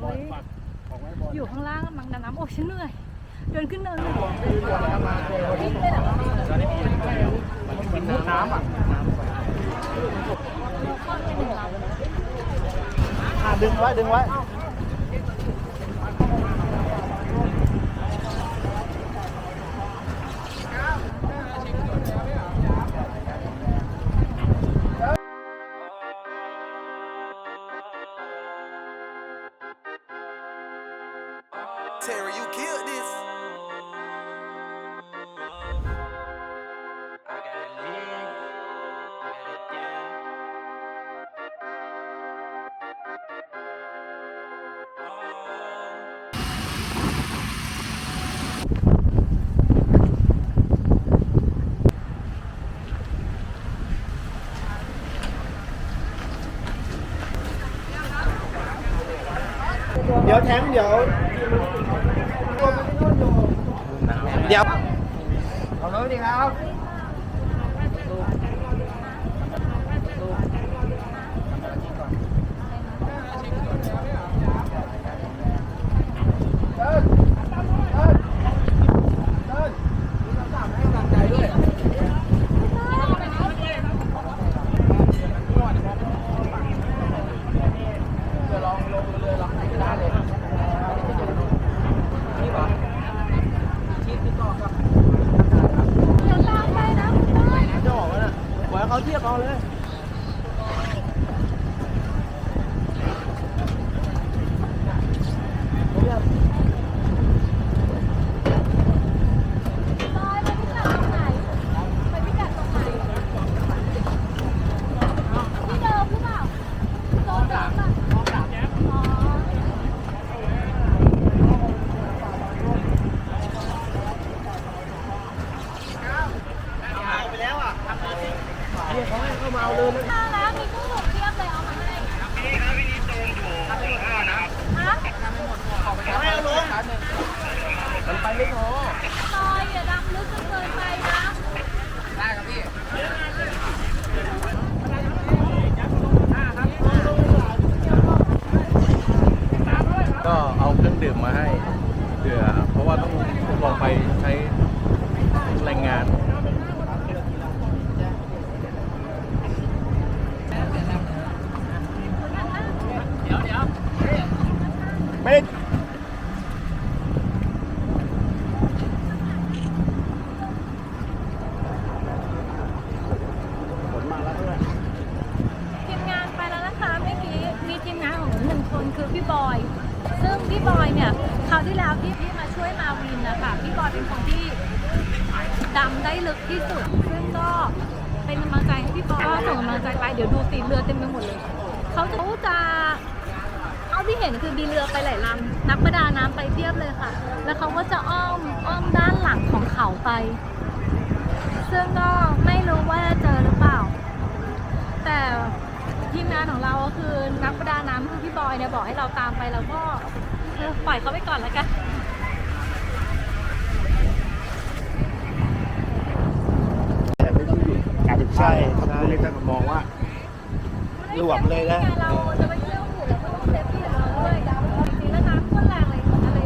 เฮ้ยอยู่ข้างล่างมังดาน้ำโอ้ฉันเหนื่อยเดินขึ้นเนินเลยวิ่งเลยเหรอน้ำอะเราเข้าไปหนึ่งลำอะดึงไว้ดึงไว้ Terry, you killed this. Oh. เดี๋ยวแทงเดี๋ยว มันไปไม่พอ ซอยอย่าดำลึกจนเกินไปนะ ก็เอาเครื่องดื่มมาให้เผื่อเพราะว่าต้องลงไปใช้แรงงาน ไม่ได้ ทีมงานไปแล้วนะคะเมื่อกี้มีทีมงานของหนูหนึ่งคนคือพี่บอย ซึ่งพี่บอยเนี่ยคราวที่แล้วที่พี่มาช่วยมาวินนะ คะพี่บอยเป็นคนที่ดำได้ลึกที่สุด ซึ่งก็เป็นกำลังใจให้พี่บอยก็ส่งกำลังใจไปเดี๋ยวดูสีเรือเต็มไปหมดเลยเขาจะเขาจะเอาที่เห็นคือมีเรือไปหลายลำนักประดาน้ำไปเทียบเลยค่ะ แล้วเขาก็จะอ้อมอ้อมด้านหลังของเขาไป ซึ่งก็ไม่รู้ว่าจะเจอหรือเปล่า แต่ทีมงานของเราก็คือนักประดาน้ำคือพี่บอยเนี่ยบอกให้เราตามไปแล้วก็ปล่อยเขาไปก่อนแล้วกัน แต่ไม่ต้องหยุดกลายเป็น ใช่ถ้าคุณเล็กจะมองว่าหลวมเลยนะ เราจะไปเที่ยวหมู่แล้วก็ต้องเซฟตี้ของเราด้วยจริงๆแล้วน้ำท่วมแรงเลยทะเล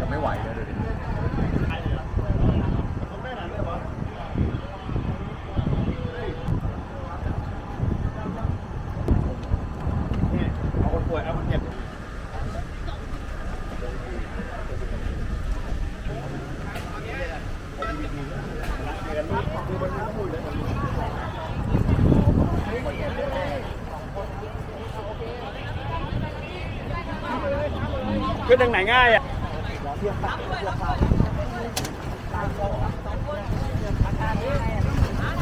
จะไม่ไหวแล้วดูดิ เอาคนป่วยเอาคนเจ็บ ขึ้นทางไหนง่ายอะ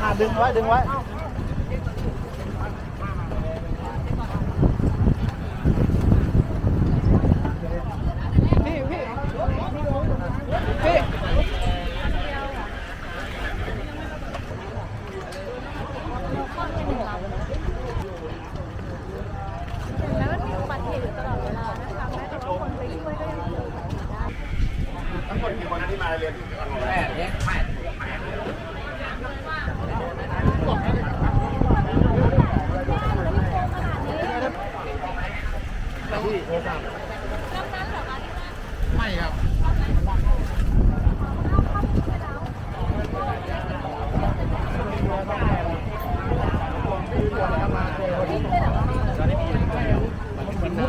อะดึงไว้ดึงไว้พี่มันมีอุบัติเหตุอยู่ตลอดเวลานะคะแม้แต่ว่าคนไปช่วยก็ยังเจอแบบนี้ได้ ทั้งหมดกี่คนที่มาเรียนแปดเนี่ยแปด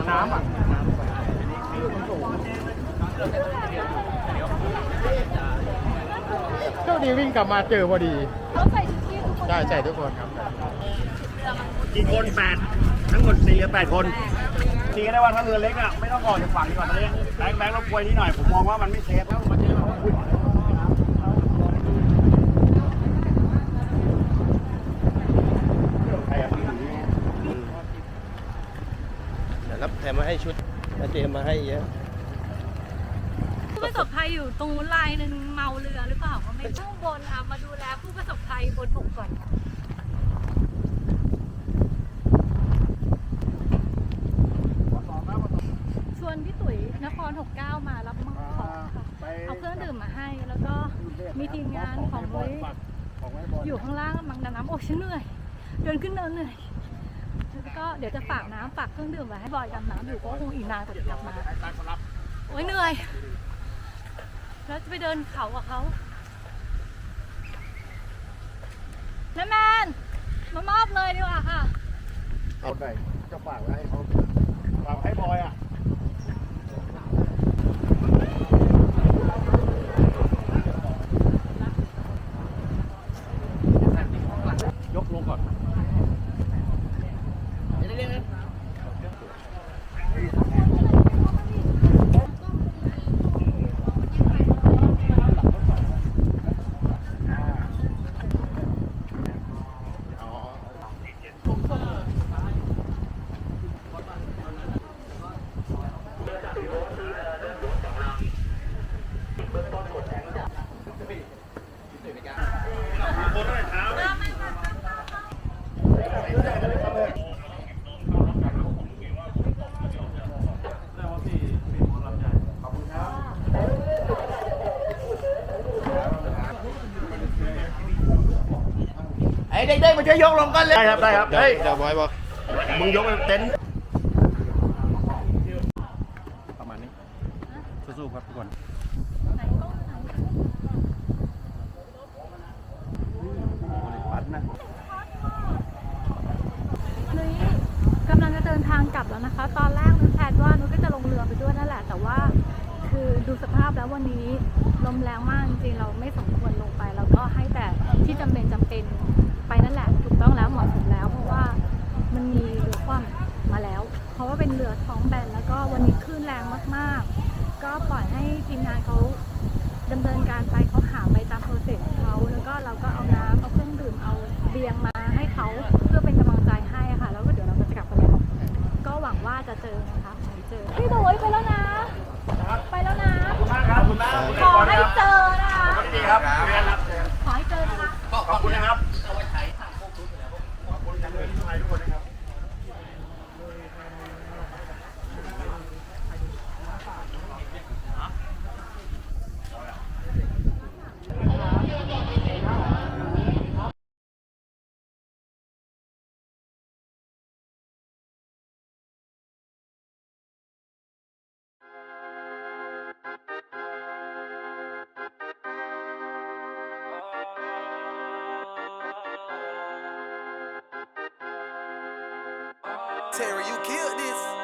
น้ำอะ โช คดีวิ่งกลับมาเจอพอดีเขาใส่ชุดที่ทุกคนใช่ใช่ทุกคนครับกี่คนแปดทั้งหมดสี่หรือแปดคนทีก็ได้ว่าถ้าเรือเล็กอะไม่ต้องออกจากฝั่งดีกว่าตอนนี้แบงค์แบงค์รบกวนนี่หน่อยผมมองว่ามันไม่เซฟแล้วมาเจอใครอะเดี๋ยวรับแถมมาให้ชุดมาเตรียมมาให้เยอะ ผู้ประสบภัยอยู่ตรงลายหนึ่งเมาเรือหรือเปล่าก็ไม่ข้างบนค่ะมาดูแลผู้ประสบภัยบนบกก่อนค่ะชวนพี่ตุ๋ยนคร 69 มารับมอบของค่ะเอาเครื่องดื่มมาให้ แล้วก็มีทีมงานของบริอยู่ข้างล่างกำลังดำน้ำโอ้ฉันเหนื่อย เดินขึ้นเนินเหนื่อยแล้วก็เดี๋ยวจะฝากน้ำฝากเครื่องดื่มไว้ให้บอยดำน้ำอยู่ก็คงอีกนานกว่าจะกลับมาโอ้ยเหนื่อย แล้วจะไปเดินเขากับเขาน้าแมนมามอบเลยดีกว่าค่ะเอาไปจะฝากไว้ให้เขาฝากให้บอยอะ ไอ้ เด็กๆมาช่วยยกลงกันเลยได้ครับได้ครับเดี๋ยวเฮ้ยเดี๋ยวบอยบอกมึงยกไปเต็นท์ประมาณนี้สู้ๆครับทุกคนไหนกล้องไหน ปัดนะ นุ้ยกำลังจะเดินทางกลับแล้วนะคะ ตอนแรกนุ้ยแพลนว่านุ้ยก็จะลงเรือไปด้วยนั่นแหละ แต่ว่าคือดูสภาพแล้ววันนี้ลมแรงมากจริงเราไม่สมควรลงไป แล้วก็ให้แต่ที่จำเป็นจำเป็นไปนั่นแหละถูกต้องแล้วเหมาะสมแล้ว เพราะว่ามันมีเรือคว่ำมาแล้ว เพราะว่าเป็นเรือท้องแบนแล้วก็วันนี้คลื่นแรงมากๆ ก็ปล่อยให้ทีมงานเขาดำเนินการไปเขาหาไป Terry, you killed this.